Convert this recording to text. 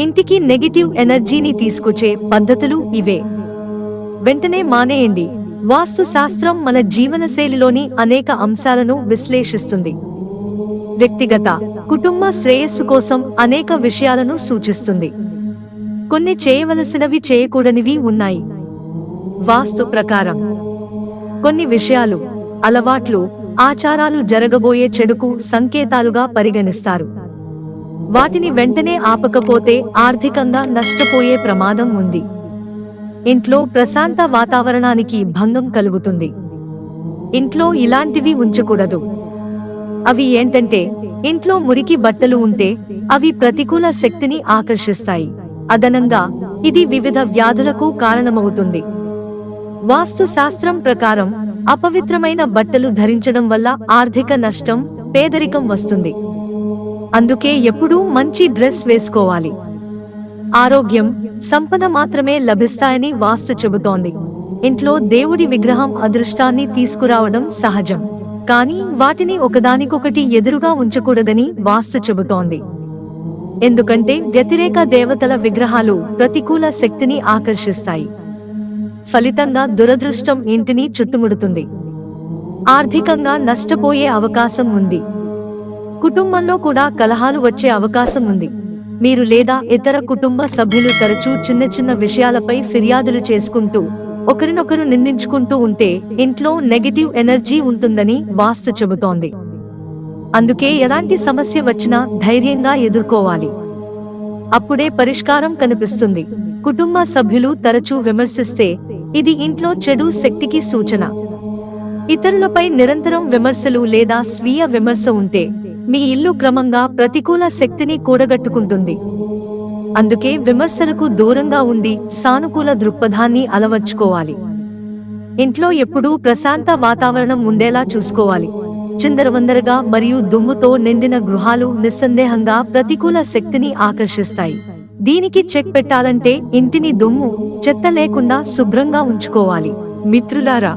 ఇంటికి నెగిటివ్ ఎనర్జీని తీసుకొచ్చే పద్ధతులు ఇవే. వెంటనే మానేయండి. వాస్తు శాస్త్రం మన జీవనశైలిలోని అనేక అంశాలను విశ్లేషిస్తుంది. వ్యక్తిగత కుటుంబ శ్రేయస్సు కోసం అనేక విషయాలను సూచిస్తుంది. కొన్ని చేయవలసినవి చేయకూడనివి ఉన్నాయి. వాస్తు ప్రకారం కొన్ని విషయాలు అలవాట్లు ఆచారాలు జరగబోయే చెడుకు సంకేతాలుగా పరిగణిస్తారు. వాటిని వెంటనే ఆపకపోతే ఆర్థికంగా నష్టపోయే ప్రమాదం ఉంది. ఇంట్లో ప్రశాంత వాతావరణానికి భంగం కలుగుతుంది. ఇంట్లో ఇలాంటివి ఉంచకూడదు. అవి ఏంటంటే ఇంట్లో మురికి బట్టలు ఉంటే అవి ప్రతికూల శక్తిని ఆకర్షిస్తాయి. అదనంగా ఇది వివిధ వ్యాధులకు కారణమవుతుంది. వాస్తు శాస్త్రం ప్రకారం అపవిత్రమైన బట్టలు ధరించడం వల్ల ఆర్థిక నష్టం పేదరికం వస్తుంది. అందుకే ఎప్పుడూ మంచి డ్రెస్ వేసుకోవాలి. ఆరోగ్యం సంపద మాత్రమే లభిస్తాయని వాస్తు చెబుతోంది. ఇంట్లో దేవుడి విగ్రహం అదృష్టాన్ని తీసుకురావడం సహజం. కానీ వాటిని ఒకదానికొకటి ఎదురుగా ఉంచకూడదని వాస్తు చెబుతోంది. ఎందుకంటే వ్యతిరేక దేవతల విగ్రహాలు ప్రతికూల శక్తిని ఆకర్షిస్తాయి. ఫలితంగా దురదృష్టం ఇంటిని చుట్టుముడుతుంది. ఆర్థికంగా నష్టపోయే అవకాశం ఉంది. కుటుంబంలో కూడా కలహాలు వచ్చే అవకాశం ఉంది. మీరు లేదా ఇతర కుటుంబ సభ్యులు తరచూ చిన్న చిన్న విషయాలపై ఫిర్యాదులు చేసుకుంటూ ఒకరినొకరు నిందించుకుంటూ ఉంటే ఇంట్లో నెగటివ్ ఎనర్జీ ఉంటుందని వాస్తు చెబుతోంది. అందుకే ఎలాంటి సమస్య వచ్చినా ధైర్యంగా ఎదుర్కోవాలి. అప్పుడే పరిష్కారం కనిపిస్తుంది. కుటుంబ సభ్యులు తరచూ విమర్శిస్తే ఇది ఇంట్లో చెడు శక్తికి సూచన. ఇతరులపై నిరంతరం విమర్శలు లేదా స్వీయ విమర్శ ఉంటే మీ ఇల్లు క్రమంగా ప్రతికూల శక్తిని కూడగట్టుకుంటుంది. అందుకే విమర్శలకు దూరంగా ఉండి సానుకూల దృక్పథాన్ని అలవర్చుకోవాలి. ఇంట్లో ఎప్పుడూ ప్రశాంత వాతావరణం ఉండేలా చూసుకోవాలి. చిందరవందరగా మరియు దుమ్ముతో నిండిన గృహాలు నిస్సందేహంగా ప్రతికూల శక్తిని ఆకర్షిస్తాయి. దీనికి చెక్ పెట్టాలంటే ఇంటిని దుమ్ము చెత్త లేకుండా శుభ్రంగా ఉంచుకోవాలి. మిత్రులారా